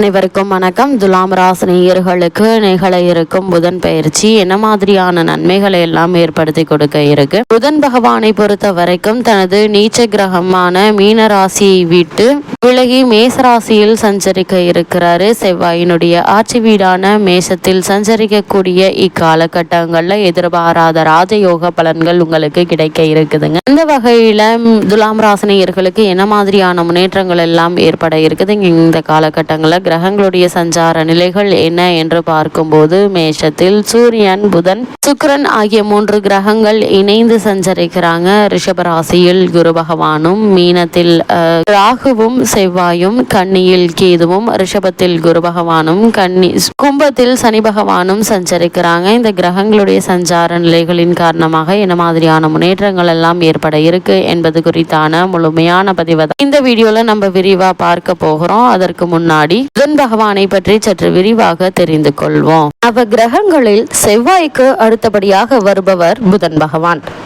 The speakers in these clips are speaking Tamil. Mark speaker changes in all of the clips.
Speaker 1: அனைவருக்கும் வணக்கம். துலாம் ராசினியர்களுக்கு நிகழ இருக்கும் புதன் பயிற்சி என்ன மாதிரியான நன்மைகளை எல்லாம் ஏற்படுத்தி கொடுக்க இருக்கு? புதன் பகவானை பொறுத்த வரைக்கும் தனது நீச்ச கிரகமான மீன ராசியை விட்டு விலகி மேச ராசியில் சஞ்சரிக்க இருக்கிறாரு. செவ்வாயினுடைய ஆட்சி வீடான மேசத்தில் சஞ்சரிக்கக்கூடிய இக்காலகட்டங்கள்ல எதிர்பாராத ராஜயோக பலன்கள் உங்களுக்கு கிடைக்க இருக்குதுங்க. இந்த வகையில துலாம் ராசினியர்களுக்கு என்ன மாதிரியான முன்னேற்றங்கள் எல்லாம் ஏற்பட இருக்குது இந்த காலகட்டங்களில்? கிரகங்களுடைய சஞ்சார நிலைகள் என்ன என்று பார்க்கும்போது மேஷத்தில் சூரியன் புதன் சுக்கிரன் ஆகிய மூன்று கிரகங்கள் இணைந்து சஞ்சரிக்கிறாங்க. ரிஷபராசியில் குரு பகவானும் மீனத்தில் ராகுவும் செவ்வாயும் கன்னியில் கேதுவும் ரிஷபத்தில் குரு பகவானும் கன்னி கும்பத்தில் சனி பகவானும் சஞ்சரிக்கிறாங்க. இந்த கிரகங்களுடைய சஞ்சார நிலைகளின் காரணமாக என்ன மாதிரியான முன்னேற்றங்கள் எல்லாம் ஏற்பட இருக்கு என்பது குறித்தான முழுமையான பதிவு தான். இந்த வீடியோல நம்ம விரிவா பார்க்க போகிறோம். அதற்கு முன்னாடி புதன் பகவானை பற்றி சற்று விரிவாக தெரிந்து கொள்வோம். அவ கிரகங்களில் செவ்வாய்க்கு அடுத்தபடியாக வருபவர் புதன் பகவான்.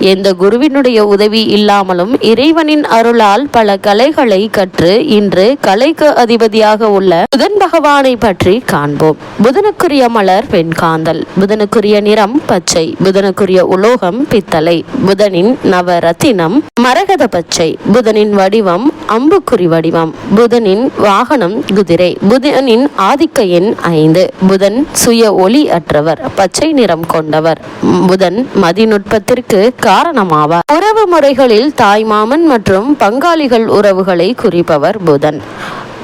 Speaker 1: எந்த குருவினுடைய உதவி இல்லாமலும் இறைவனின் அருளால் பல கலைகளை கற்று இன்று கலைக்கு அதிபதியாக உள்ள புதன் பகவானை பற்றி காண்போம். புதனுக்குரிய மலர் வெண்காந்தல் புதனுக்குரிய நிறம் பச்சை. புதனுக்குரிய உலோகம் பித்தளை. புதனின் நவரத்தினம் மரகத பச்சை. புதனின் வடிவம் அம்புக்குறி வடிவம். புதனின் வாகனம் குதிரை. புதனின் ஆதிக்க எண் ஐந்து. புதன் சுய ஒளி அற்றவர். பச்சை நிறம் கொண்டவர். புதன் மதிநுட்பத்திற்கு காரணமாவார். உறவு முறைகளில் தாய்மாமன் மற்றும் பங்காளிகள் உறவுகளை குறிப்பவர் புதன்.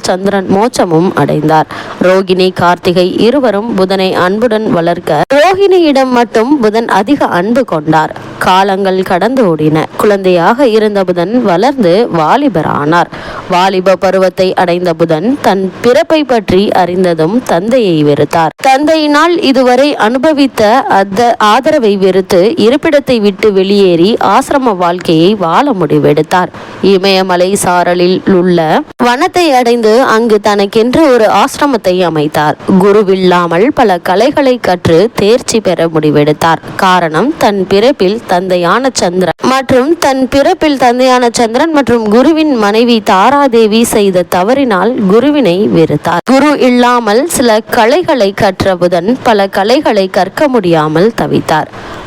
Speaker 1: சந்திரன் மோட்சமும் அடைந்தார். ரோகிணி கார்த்திகை இருவரும் புதனை அன்புடன் வளர்க்க ரோகிணியிடம் மட்டும் புதன் அதிக அன்பு கொண்டார். காலங்கள் கடந்து ஓடின. குழந்தையாக இருந்த புதன் வளர்ந்து வாலிபரானார். வாலிப பருவத்தை அடைந்த புதன் தன் பிறப்பை பற்றி அறிந்ததும் தந்தையை வெறுத்தார். தந்தையினால் இதுவரை அனுபவித்த அந்த ஆதரவை வெறுத்து இருப்பிடத்தை விட்டு வெளியேறி ஆசிரம வாழ்க்கையை வாழ முடிவெடுத்தார். இமயமலை சாரலில் உள்ள வனத்தை அடைந்து அங்கு தனக்கென்று ஒரு ஆசிரமத்தை அமைத்தார். குருவில்லாமல் பல கலைகளை கற்று தேர்ச்சி பெற முடிவெடுத்தார். காரணம் தன் பிறப்பில் தந்தையான சந்திரன் மற்றும் தன் பிறப்பில் தந்தையான சந்திரன் மற்றும் குருவின் மனைவி தாராதேவி செய்த தவறினால் குருவினை வெறுத்தார். குரு இல்லாமல் சில கலைகளை கற்ற புதன் பல கலைகளை கற்க முடியாமல் தவித்தார்.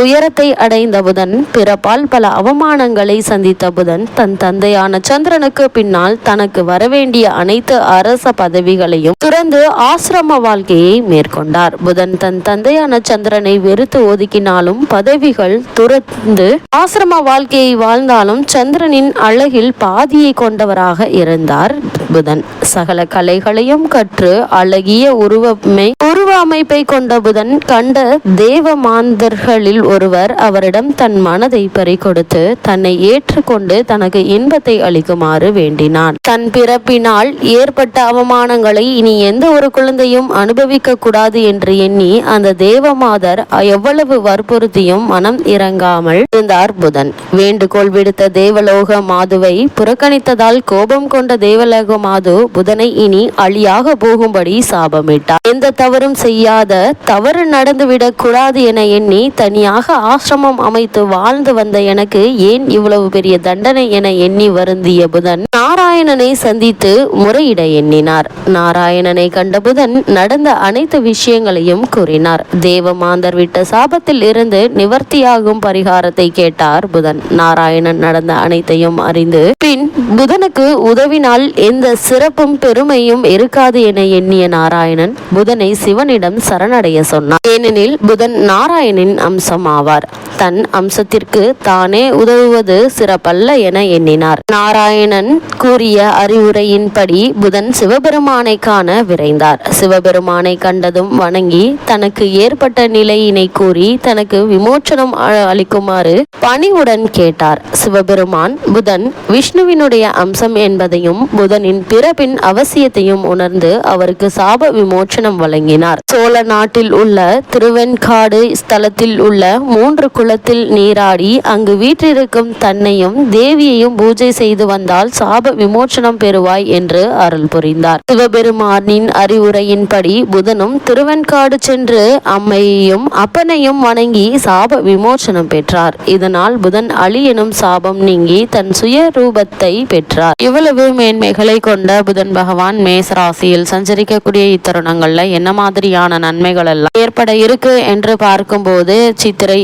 Speaker 1: உயரத்தை அடைந்த புதன் பிறப்பால் பல அவமானங்களை சந்தித்த புதன் தன் தந்தையான சந்திரனுக்கு பின்னால் தனக்கு வரவேண்டிய அனைத்து அரச பதவிகளையும் துறந்து ஆசிரம வாழ்க்கையை மேற்கொண்டார். புதன் தன் தந்தையான சந்திரனை வெறுத்து ஒதுக்கினாலும் பதவிகள் துறந்து ஆசிரம வாழ்க்கையை வாழ்ந்தாலும் சந்திரனின் அழகில் பாதியை கொண்டவராக இருந்தார் புதன். சகல கலைகளையும் கற்று அழகிய உருவமை உருவ அமைப்பை கொண்ட புதன் கண்ட தேவ மாந்தர் நண்பர்களில் ஒருவர் அவரிடம் தன் மனதை பறிகொடுத்து தன்னை ஏற்றுக்கொண்டு தனக்கு இன்பத்தை அளிக்குமாறு வேண்டினான். தன் பிறப்பினால் ஏற்பட்ட அவமானங்களை இனி எந்த ஒரு குழந்தையும் அனுபவிக்க கூடாது என்று எண்ணி அந்த தேவமாதர் எவ்வளவு வற்புறுத்தியும் மனம் இறங்காமல் இருந்தார் புதன். வேண்டுகோள் விடுத்த தேவலோக மாதுவை புறக்கணித்ததால் கோபம் கொண்ட தேவலோக மாது புதனை இனி அழியாக போகும்படி சாபமிட்டார். எந்த தவறும் செய்யாத தவறு நடந்துவிடக் கூடாது என எண்ணி தனியாக ஆசிரமம் அமைத்து வாழ்ந்து வந்த எனக்கு ஏன் இவ்வளவு பெரிய தண்டனை என எண்ணி வருந்திய புதன்? நாராயணனை சந்தித்து முறையிட எண்ணினார். நாராயணனை கண்ட புதன் நடந்த அனைத்து விஷயங்களையும் கூறினார். தேவமாந்தர் விட்ட சாபத்தில் இருந்து நிவர்த்தியாகும் பரிகாரத்தை கேட்டார் புதன். நாராயணன் நடந்த அனைத்தையும் அறிந்து பின் புதனுக்கு உதவினால் எந்த சிறப்பும் பெருமையும் இருக்காது என எண்ணிய நாராயணன் புதனை சிவனிடம் சரணடைய சொன்னார் ஏனெனில் புதன் நாராயணின் அம்சமாவார். தன் அம்சத்திற்கு தானே உதவுவது சிறப்பல்ல என எண்ணினார். நாராயணன் கூறிய அறிவுரையின்படி புதன் சிவபெருமானை காண விரைந்தார். சிவபெருமானை கண்டதும் வணங்கி தனக்கு ஏற்பட்ட நிலையினை கூறி தனக்கு விமோச்சனம் அ- அளிக்குமாறு பணிவுடன் கேட்டார். சிவபெருமான் புதன் விஷ்ணுவினுடைய அம்சம் என்பதையும் புதனின் பிறப்பின் அவசியத்தையும் உணர்ந்து அவருக்கு சாப விமோச்சனம் வழங்கினார். சோழ நாட்டில் உள்ள திருவெண்காடு ஸ்தலத்தில் உள்ள மூன்று குளத்தில் நீராடி அங்கு வீற்றிருக்கும் தன்னையும் தேவியையும் பூஜை செய்து வந்தால் சாப விமோச்சனம் பெறுவாய் என்று அருள் புரிந்தார். சிவபெருமானின் அறிவுரை முறையின்படி புதனும் திருவெண்காடு சென்று அம்மையையும் அப்பனையும் வணங்கி சாப விமோச்சனம் பெற்றார். இதனால் புதன் அலி எனும் சாபம் நீங்கி தன் சுய ரூபத்தை பெற்றார். இவ்வளவு மேன்மைகளை கொண்ட புதன் பகவான் மேச ராசியில் சஞ்சரிக்கக்கூடிய இத்தருணங்கள்ல என்ன மாதிரியான நன்மைகள் எல்லாம் ஏற்பட இருக்கு என்று பார்க்கும்போது சித்திரை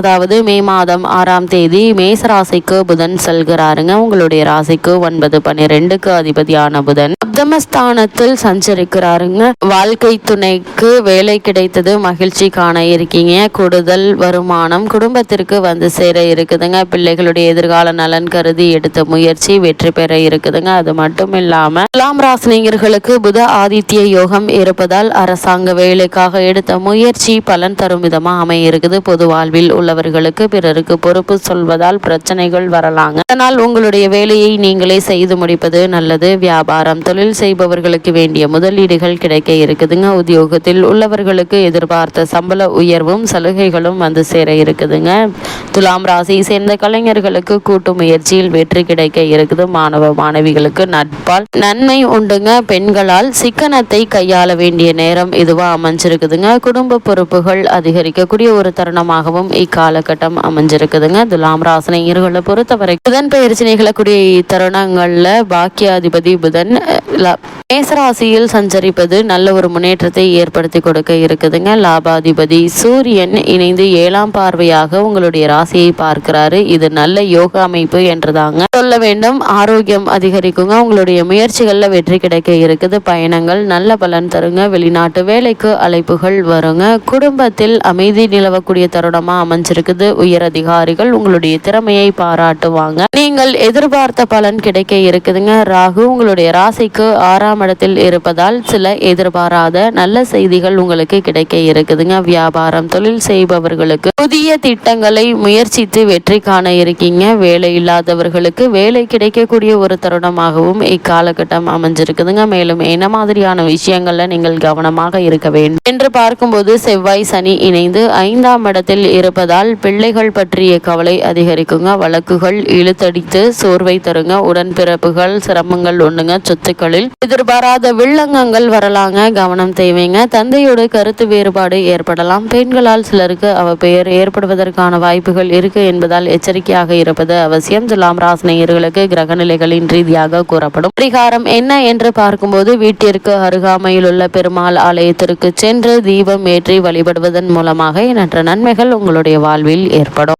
Speaker 1: அதாவது மே மாதம் ஆறாம் தேதி மேச ராசிக்கு புதன் செல்கிறாருங்க. உங்களுடைய ராசிக்கு ஒன்பது பன்னிரெண்டுக்கு அதிபதியான புதன் அப்தமஸ்தானத்தில் சஞ்சரிக்கிறாருங்க. வாழ்க்கை துணைக்கு வேலை கிடைத்தது மகிழ்ச்சி காண இருக்கீங்க. கூடுதல் வருமானம் குடும்பத்திற்கு வந்து சேர இருக்குதுங்க. பிள்ளைகளுடைய எதிர்கால நலன் கருதி எடுத்த முயற்சி வெற்றி பெற இருக்குதுங்க. அது மட்டும் இல்லாம துலாம் ராசினியர்களுக்கு புத ஆதித்ய யோகம் இருப்பதால் அரசாங்க வேலைக்காக எடுத்த முயற்சி பலன் தரும் விதமா அமைய இருக்குது. பொது வாழ்வில் உள்ளவர்களுக்கு பிறருக்கு பொறுப்பு சொல்வதால் பிரச்சனைகள் வரலாங்க. அதனால் உங்களுடைய வேலையை நீங்களே செய்து முடிப்பது நல்லது. வியாபாரம் தொழில் செய்பவர்களுக்கு வேண்டிய முதலீடுகள் கிடைக்க இருக்குதுங்க. உத்தியோகத்தில் உள்ளவர்களுக்கு எதிர்பார்த்த சம்பள உயர்வும் சலுகைகளும் வந்து சேர இருக்குதுங்க. துலாம் ராசியை சேர்ந்த கலைஞர்களுக்கு கூட்டு முயற்சியில் வெற்றி கிடைக்க இருக்குது. மாணவ மாணவிகளுக்கு நட்பால் நன்மை உண்டுங்க. பெண்களால் சிக்கனத்தை கையாள வேண்டிய நேரம் இதுவா அமைஞ்சிருக்குதுங்க. குடும்ப பொறுப்புகள் அதிகரிக்கக்கூடிய ஒரு தருணமாகவும் இக்காலகட்டம் அமைஞ்சிருக்குதுங்க. துலாம் ராசினியர்களை பொறுத்தவரை புதன் பயிற்சி நிகழக்கூடிய இத்தருணங்கள்ல பாக்கியாதிபதி புதன் மேசராசியில் சஞ்சரிப்பது நல்ல ஒரு முன்னேற்றத்தை ஏற்படுத்தி கொடுக்க இருக்குதுங்க. லாபாதிபதி சூரியன் இணைந்து ஏழாம் பார்வையாக உங்களுடைய ராசியை பார்க்கிறாரு. இது நல்ல யோக அமைப்பு என்றுதாங்க சொல்ல வேண்டும். ஆரோக்கியம் அதிகரிக்குங்க. உங்களுடைய முயற்சிகள்ல வெற்றி கிடைக்க இருக்குது. பயணங்கள் நல்ல பலன் தருங்க. வெளிநாட்டு வேலைக்கு அழைப்புகள் வருங்க. குடும்பத்தில் அமைதி நிலவக்கூடிய தருணமா அமைஞ்சிருக்குது. உயர் அதிகாரிகள் உங்களுடைய திறமையை பாராட்டுவாங்க. நீங்கள் எதிர்பார்த்த பலன் கிடைக்க இருக்குதுங்க. ராகு உங்களுடைய ராசிக்கு ஆறாம் இடத்தில் இருப்பதால் சில எதிர்பாராத நல்ல செய்திகள் உங்களுக்கு கிடைக்க இருக்குதுங்க. வியாபாரம் தொழில் செய்பவர்களுக்கு புதிய திட்டங்களை முயற்சித்து வெற்றி காண இருக்கீங்க. வேலை இல்லாதவர்களுக்கு வேலை கிடைக்கக்கூடிய ஒரு தருணமாகவும் இக்காலகட்டம் அமைஞ்சிருக்குதுங்க. மேலும் என்ன மாதிரியான விஷயங்கள்ல நீங்கள் கவனமாக இருக்க வேண்டும் என்று பார்க்கும்போது செவ்வாய் சனி இணைந்து ஐந்தாம் இடத்தில் இருப்பதால் பிள்ளைகள் பற்றிய கவலை அதிகரிக்குங்க. வழக்குகள் இழுத்தடித்து சோர்வை தருங்க. உடன்பிறப்புகள் சிரமங்கள் ஒண்ணுங்க. சொத்துக்களில் எதிர்பாராத வில்லங்கங்கள் வரலாங்க கவனம் தேவைங்க. தந்தையோட கருத்து வேறுபாடு ஏற்படலாம். பெண்களால் சிலருக்கு அவ பெயர் ஏற்படுவதற்கான வாய்ப்புகள் இருக்கு என்பதால் எச்சரிக்கையாக இருப்பது அவசியம். துலாம் ராசினியர்களுக்கு கிரகநிலைகளின் ரீதியாக கூறப்படும். பரிகாரம் என்ன என்று பார்க்கும்போது வீட்டிற்கு அருகாமையில் உள்ள பெருமாள் ஆலயத்திற்கு சென்று தீபம் ஏற்றி வழிபடுவதன் மூலமாக எண்ணற்ற நன்மைகள் உங்களுடைய வாழ்வில் ஏற்படும்.